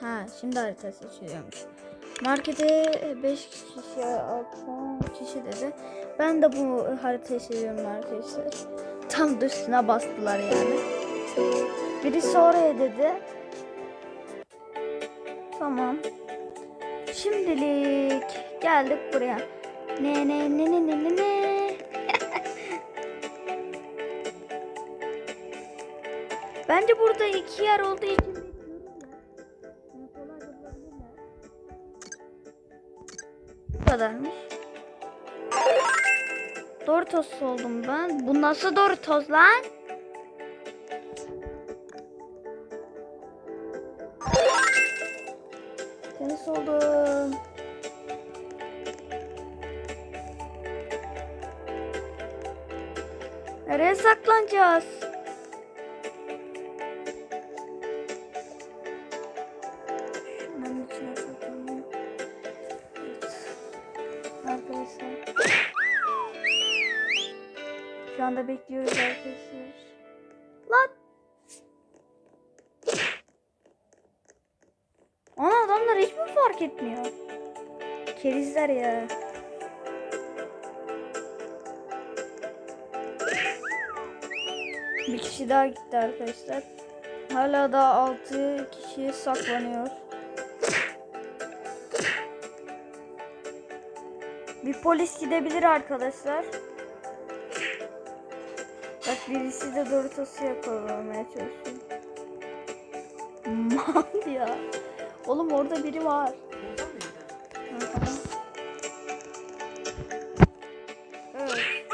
Ha şimdi harita seçiyormuş. Markete 5 kişi, 6 kişi dedi. Ben de bu haritayı seviyorum arkadaşlar. Tam da üstüne bastılar yani. Birisi oraya dedi. Tamam. Şimdilik geldik buraya. Ne ne ne ne ne ne ne. Bence burada iki yer olduğu için Bu kadarmış. Doritos oldum ben. Bu nasıl Doritos lan? Tenis oldum. Nereye saklanacağız? Şu anda bekliyoruz arkadaşlar. Lan! Ana adamlar hiç mi fark etmiyor? Kerizler ya. Bir kişi daha gitti arkadaşlar. Hala da 6 kişi saklanıyor. Bir polis gidebilir arkadaşlar. Birisi de Doritos'u yakalamaya çalışıyor. Mal ya. Oğlum orada biri var. Evet.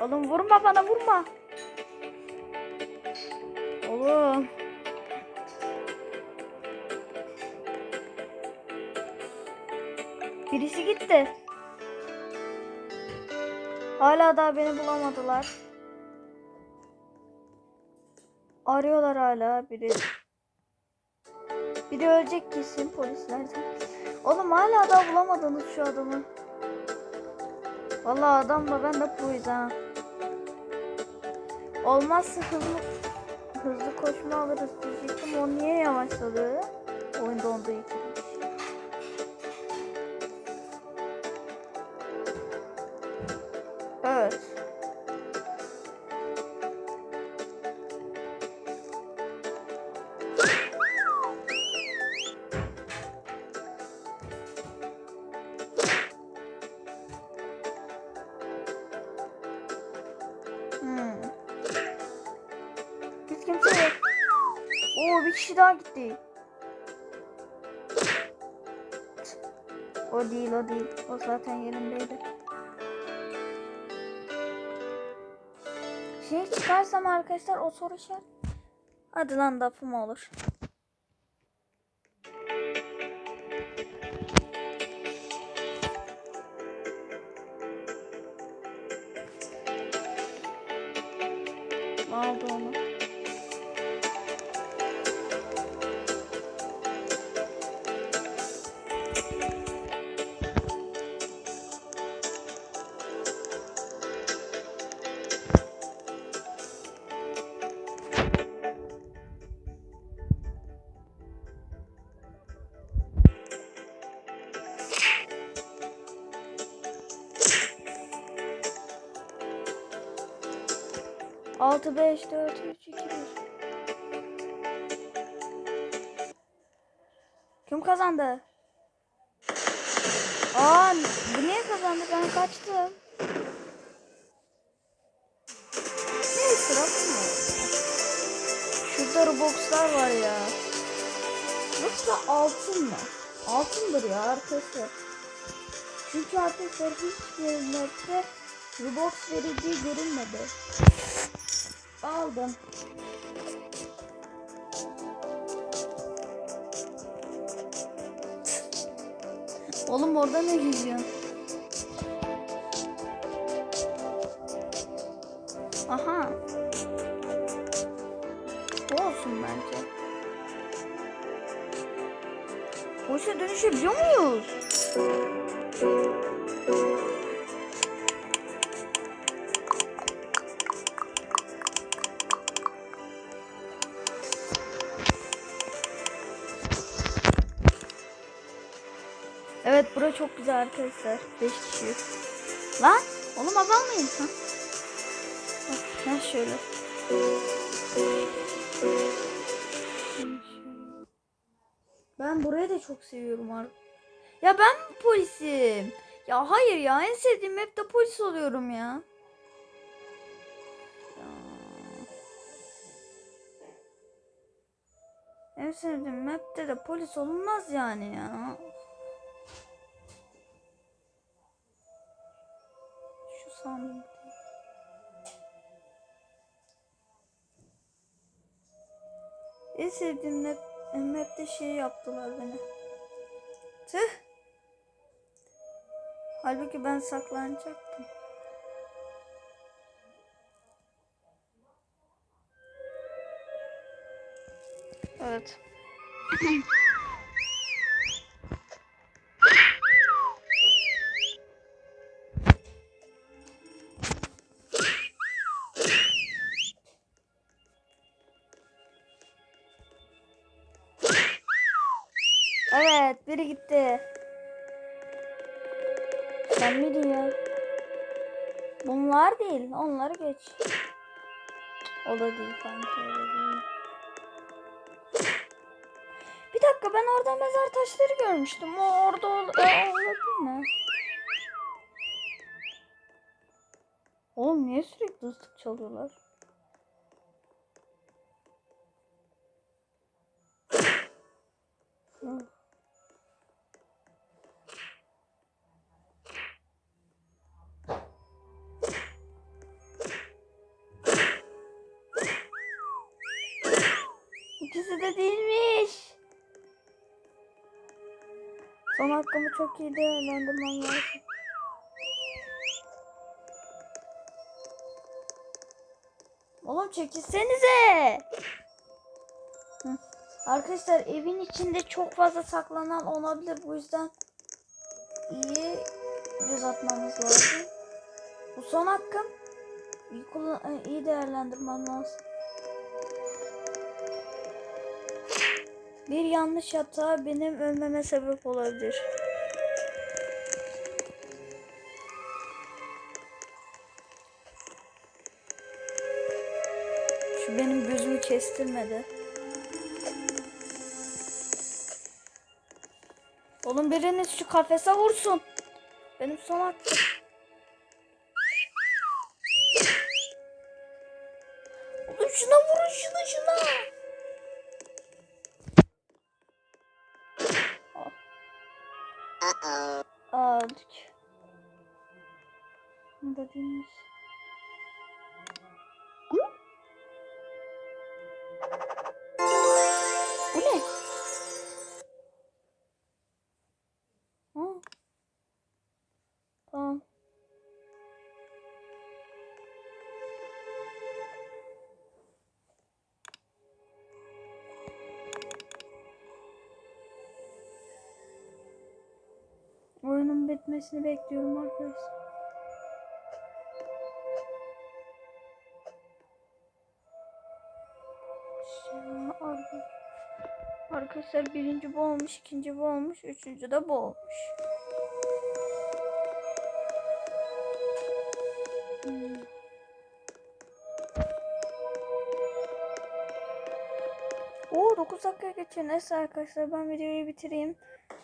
Oğlum vurma bana vurma. Oğlum. Birisi gitti. Hala daha beni bulamadılar. Arıyorlar hala biri. Biri ölecek kesin polislerden. Oğlum hala daha bulamadınız şu adamı. Vallahi adamla ben de proyuz ha. Olmazsa hızlı hızlı koşma alırız diyecektim. O niye yavaşladı? Oyunda olduğu için. Bir kişi daha gitti. O değil o değil. O zaten yerindeydi. Şey çıkarsam arkadaşlar o soru işaret. Hadi lan lafım olur. 6, 5, 4, 3, 2, 1. Kim kazandı? Aa, bu niye kazandı? Ben kaçtım. Ne sıra mı? Şurada Robux'lar var ya. Robux'la altın mı? Altındır ya arkası. Çünkü arkadaşlar hiçbir mapte Robux vereceği görünmedi. Aldım. Oğlum orada ne geziyorsun? Aha. Bu olsun bence. Boşa dönüşebiliyor muyuz? Çok güzel arkadaşlar. 5 kişi. Lan oğlum azalmayın. Ha. Ha şöyle. Ben burayı da çok seviyorum ar. Ya ben mi polisim? Ya hayır ya en sevdiğim map'te polis oluyorum. Ya. En sevdiğim map'te de polis olunmaz yani ya. Sandım. En sevdiğim map, map'te şey yaptılar beni. Tüh. Halbuki ben saklanacaktım. Evet. Evet, biri gitti. Sen miydin ya? Bunlar değil, onları geç. O da değil kanka. Bir dakika ben orada mezar taşları görmüştüm. O orada ol olabilir mi? Oğlum niye sürekli ıslık çalıyorlar? Hı. İkisi de değilmiş. Son hakkımı çok iyi değerlendirmem lazım. Oğlum çekilsenize. Arkadaşlar evin içinde çok fazla saklanan olabilir. Bu yüzden iyi göz atmamız lazım. Bu son hakkım. İyi, kullan iyi değerlendirmem lazım. Bir yanlış hata benim ölmeme sebep olabilir. Şu benim gözümü kestirmedi. Oğlum biriniz şu kafese vursun. Benim son hakkım. Oğlum şuna vurun şuna şuna. Oyunun bitmesini bekliyorum arkadaşlar. Arkadaşlar birinci bu olmuş, ikinci bu olmuş, üçüncü de bu olmuş. Hmm. Oo 9 dakika geçiyor. Neyse arkadaşlar ben videoyu bitireyim.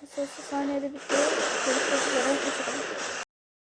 Nasıl olsa saniyede bitiyor. Görüşmek üzere. Hoşçakalın.